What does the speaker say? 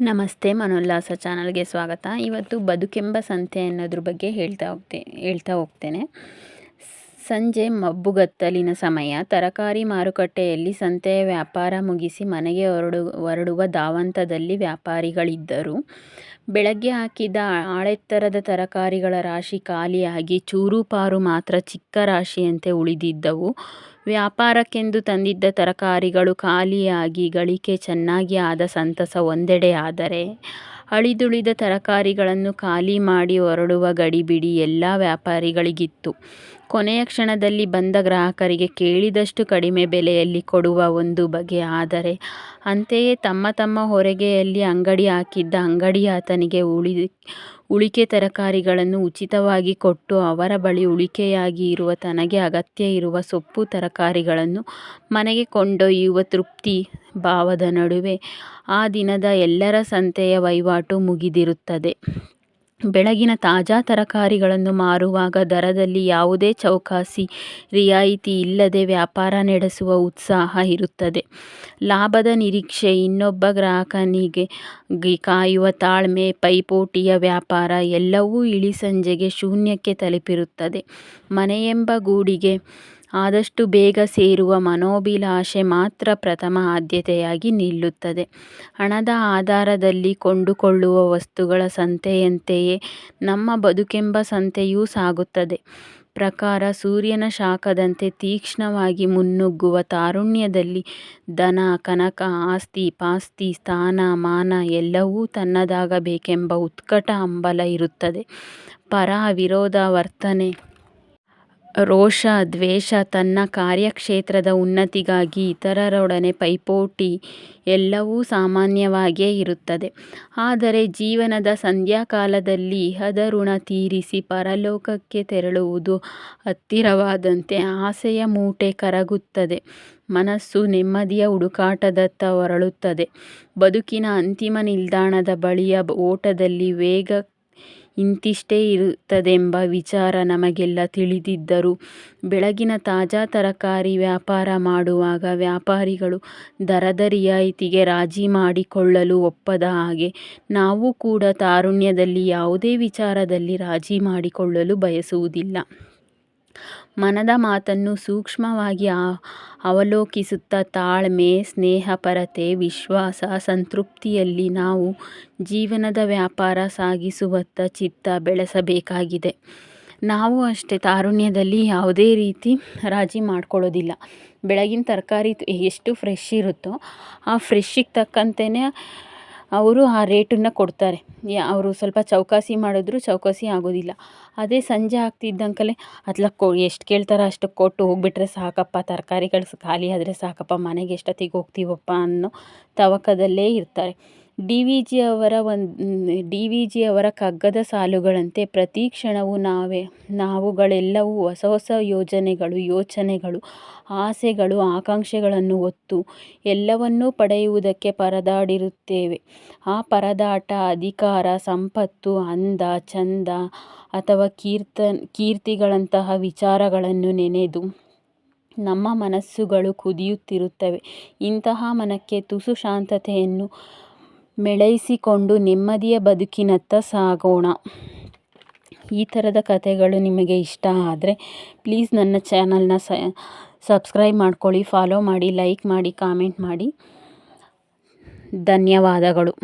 ನಮಸ್ತೆ ಮನೋಲ್ಲಾಸ ಚಾನಲ್ಗೆ ಸ್ವಾಗತ. ಇವತ್ತು ಬದುಕೆಂಬ ಸಂತೆ ಅನ್ನೋದ್ರ ಬಗ್ಗೆ ಹೇಳ್ತಾ ಹೋಗ್ತೆ ಹೇಳ್ತಾ ಹೋಗ್ತೇನೆ. ಸಂಜೆ ಮಬ್ಬುಗತ್ತಲಿನ ಸಮಯ, ತರಕಾರಿ ಮಾರುಕಟ್ಟೆಯಲ್ಲಿ ಸಂತೆಯ ವ್ಯಾಪಾರ ಮುಗಿಸಿ ಮನೆಗೆ ಹೊರಡು, ಹೊರಡುವ ಧಾವಂತದಲ್ಲಿ ವ್ಯಾಪಾರಿಗಳಿದ್ದರು. ಬೆಳಗ್ಗೆ ಹಾಕಿದ ಆಳೆತ್ತರದ ತರಕಾರಿಗಳ ರಾಶಿ ಖಾಲಿಯಾಗಿ ಚೂರುಪಾರು ಮಾತ್ರ ಚಿಕ್ಕ ರಾಶಿಯಂತೆ ಉಳಿದಿದ್ದವು. ವ್ಯಾಪಾರಕ್ಕೆಂದು ತಂದಿದ್ದ ತರಕಾರಿಗಳು ಖಾಲಿಯಾಗಿ ಗಳಿಕೆ ಚೆನ್ನಾಗಿ ಆದ ಸಂತಸ ಒಂದೆಡೆ ಆದರೆ, ಅಳಿದುಳಿದ ತರಕಾರಿಗಳನ್ನು ಖಾಲಿ ಮಾಡಿ ಹೊರಡುವ ಗಡಿಬಿಡಿ ಎಲ್ಲ ವ್ಯಾಪಾರಿಗಳಿಗಿತ್ತು. ಕೊನೆಯ ಕ್ಷಣದಲ್ಲಿ ಬಂದ ಗ್ರಾಹಕರಿಗೆ ಕೇಳಿದಷ್ಟು ಕಡಿಮೆ ಬೆಲೆಯಲ್ಲಿ ಕೊಡುವ ಒಂದು ಬಗೆ ಆದರೆ ಅಂತೆಯೇ ತಮ್ಮ ತಮ್ಮ ಹೊರಗೆಯಲ್ಲಿ ಅಂಗಡಿ ಹಾಕಿದ್ದ ಅಂಗಡಿಯಾತನಿಗೆ ಉಳಿ, ಉಳಿಕೆ ತರಕಾರಿಗಳನ್ನು ಉಚಿತವಾಗಿ ಕೊಟ್ಟು ಅವರ ಬಳಿ ಉಳಿಕೆಯಾಗಿ ಇರುವ ತನಗೆ ಅಗತ್ಯ ಇರುವ ಸೊಪ್ಪು ತರಕಾರಿಗಳನ್ನು ಮನೆಗೆ ಕೊಂಡೊಯ್ಯುವ ತೃಪ್ತಿ ಭಾವದ ನಡುವೆ ಆ ದಿನದ ಎಲ್ಲರ ಸಂತೆಯ ವಹಿವಾಟು ಮುಗಿದಿರುತ್ತದೆ. ಬೆಳಗಿನ ತಾಜಾ ತರಕಾರಿಗಳನ್ನು ಮಾರುವಾಗ ದರದಲ್ಲಿ ಯಾವುದೇ ಚೌಕಾಸಿ ರಿಯಾಯಿತಿ ಇಲ್ಲದೆ ವ್ಯಾಪಾರ ನಡೆಸುವ ಉತ್ಸಾಹ ಇರುತ್ತದೆ. ಲಾಭದ ನಿರೀಕ್ಷೆ ಇನ್ನೊಬ್ಬ ಗ್ರಾಹಕನಿಗೆ ಕಾಯುವ ತಾಳ್ಮೆ, ಪೈಪೋಟಿಯ ವ್ಯಾಪಾರ ಎಲ್ಲವೂ ಇಳಿಸಂಜೆಗೆ ಶೂನ್ಯಕ್ಕೆ ತಲುಪಿರುತ್ತದೆ. ಮನೆಯೆಂಬ ಗೂಡಿಗೆ ಆದಷ್ಟು ಬೇಗ ಸೇರುವ ಮನೋಭಿಲಾಷೆ ಮಾತ್ರ ಪ್ರಥಮ ಆದ್ಯತೆಯಾಗಿ ನಿಲ್ಲುತ್ತದೆ. ಹಣದ ಆಧಾರದಲ್ಲಿ ಕೊಂಡುಕೊಳ್ಳುವ ವಸ್ತುಗಳ ಸಂತೆಯಂತೆಯೇ ನಮ್ಮ ಬದುಕೆಂಬ ಸಂತೆಯೂ ಸಾಗುತ್ತದೆ. ಪ್ರಕಾರ ಸೂರ್ಯನ ಶಾಖದಂತೆ ತೀಕ್ಷ್ಣವಾಗಿ ಮುನ್ನುಗ್ಗುವ ತಾರುಣ್ಯದಲ್ಲಿ ಧನ, ಕನಕ, ಆಸ್ತಿ, ಪಾಸ್ತಿ, ಸ್ಥಾನ, ಮಾನ ಎಲ್ಲವೂ ತನ್ನದಾಗಬೇಕೆಂಬ ಉತ್ಕಟ ಹಂಬಲ ಇರುತ್ತದೆ. ಪರ ವಿರೋಧ ವರ್ತನೆ ರೋಷ, ದ್ವೇಷ ತನ್ನ ಕಾರ್ಯಕ್ಷೇತ್ರದ ಉನ್ನತಿಗಾಗಿ ಇತರರೊಡನೆ ಪೈಪೋಟಿ ಎಲ್ಲವೂ ಸಾಮಾನ್ಯವಾಗಿಯೇ ಇರುತ್ತದೆ. ಆದರೆ ಜೀವನದ ಸಂಧ್ಯಾಕಾಲದಲ್ಲಿ ಇಹದ ಋಣ ತೀರಿಸಿ ಪರಲೋಕಕ್ಕೆ ತೆರಳುವುದು ಹತ್ತಿರವಾದಂತೆ ಆಸೆಯ ಮೂಟೆ ಕರಗುತ್ತದೆ. ಮನಸ್ಸು ನೆಮ್ಮದಿಯ ಹುಡುಕಾಟದತ್ತ ಹೊರಳುತ್ತದೆ. ಬದುಕಿನ ಅಂತಿಮ ನಿಲ್ದಾಣದ ಬಳಿಯ ಓಟದಲ್ಲಿ ವೇಗ ಇಂತಿಷ್ಟೇ ಇರುತ್ತದೆಂಬ ವಿಚಾರ ನಮಗೆಲ್ಲ ತಿಳಿದಿದ್ದರೂ. ಬೆಳಗಿನ ತಾಜಾ ತರಕಾರಿ ವ್ಯಾಪಾರ ಮಾಡುವಾಗ ವ್ಯಾಪಾರಿಗಳು ದರದ ರಿಯಾಯಿತಿಗೆ ರಾಜಿ ಮಾಡಿಕೊಳ್ಳಲು ಒಪ್ಪದ ಹಾಗೆ ನಾವು ಕೂಡ ತಾರುಣ್ಯದಲ್ಲಿ ಯಾವುದೇ ವಿಚಾರದಲ್ಲಿ ರಾಜಿ ಮಾಡಿಕೊಳ್ಳಲು ಬಯಸುವುದಿಲ್ಲ. ಮನದ ಮಾತನ್ನು ಸೂಕ್ಷ್ಮವಾಗಿ ಅವಲೋಕಿಸುತ್ತಾ ತಾಳ್ಮೆ, ಸ್ನೇಹಪರತೆ, ವಿಶ್ವಾಸ, ಸಂತೃಪ್ತಿಯಲ್ಲಿ ನಾವು ಜೀವನದ ವ್ಯಾಪಾರ ಸಾಗಿಸುವತ್ತ ಚಿತ್ತ ಬೆಳೆಸಬೇಕಾಗಿದೆ. ನಾವು ಅಷ್ಟೇ ತಾರುಣ್ಯದಲ್ಲಿ ಯಾವುದೇ ರೀತಿ ರಾಜಿ ಮಾಡ್ಕೊಳ್ಳೋದಿಲ್ಲ. ಬೆಳಗಿನ ತರಕಾರಿ ಎಷ್ಟು ಫ್ರೆಶ್ ಇರುತ್ತೋ, ಆ ಫ್ರೆಶ್ಶಿಗೆ ತಕ್ಕಂತೆಯೇ ಅವರು ಆ ರೇಟನ್ನು ಕೊಡ್ತಾರೆ. ಅವರು ಸ್ವಲ್ಪ ಚೌಕಾಸಿ ಮಾಡಿದ್ರು ಚೌಕಾಸಿ ಆಗೋದಿಲ್ಲ. ಅದೇ ಸಂಜೆ ಆಗ್ತಿದ್ದಂಕಲೆ ಅತ್ಲ ಕೊ, ಎಷ್ಟು ಕೇಳ್ತಾರೋ ಅಷ್ಟಕ್ಕೆ ಕೊಟ್ಟು ಹೋಗಿಬಿಟ್ರೆ ಸಾಕಪ್ಪ, ತರಕಾರಿಗಳು ಖಾಲಿ ಆದರೆ ಸಾಕಪ್ಪ, ಮನೆಗೆ ಎಷ್ಟೊತ್ತಿಗೆ ಹೋಗ್ತೀವಪ್ಪ ಅನ್ನೋ ತವಕದಲ್ಲೇ ಇರ್ತಾರೆ. ಡಿ ವಿ ಜಿ ಅವರ ಒಂದು, ಡಿ ವಿ ಜಿ ಅವರ ಕಗ್ಗದ ಸಾಲುಗಳಂತೆ ಪ್ರತಿ ಕ್ಷಣವೂ ನಾವೇ, ನಾವುಗಳೆಲ್ಲವೂ ಹೊಸ ಹೊಸ ಯೋಜನೆಗಳು, ಯೋಚನೆಗಳು, ಆಸೆಗಳು, ಆಕಾಂಕ್ಷೆಗಳನ್ನು ಹೊತ್ತು ಎಲ್ಲವನ್ನೂ ಪಡೆಯುವುದಕ್ಕೆ ಪರದಾಡಿರುತ್ತೇವೆ. ಆ ಪರದಾಟ, ಅಧಿಕಾರ, ಸಂಪತ್ತು, ಅಂದ ಚಂದ ಅಥವಾ ಕೀರ್ತ, ಕೀರ್ತಿಗಳಂತಹ ವಿಚಾರಗಳನ್ನು ನೆನೆದು ನಮ್ಮ ಮನಸ್ಸುಗಳು ಕುದಿಯುತ್ತಿರುತ್ತವೆ. ಇಂತಹ ಮನಕ್ಕೆ ತುಸು ಶಾಂತತೆಯನ್ನು ಮೇಳೈಸಿಕೊಂಡು ನೆಮ್ಮದಿಯ ಬದುಕಿನತ್ತ ಸಾಗೋಣ. ಈ ಥರದ ಕಥೆಗಳು ನಿಮಗೆ ಇಷ್ಟ ಆದರೆ ಪ್ಲೀಸ್ ನನ್ನ ಚಾನಲ್ನ ಸಬ್ಸ್ಕ್ರೈಬ್ ಮಾಡ್ಕೊಳ್ಳಿ, ಫಾಲೋ ಮಾಡಿ, ಲೈಕ್ ಮಾಡಿ, ಕಾಮೆಂಟ್ ಮಾಡಿ. ಧನ್ಯವಾದಗಳು.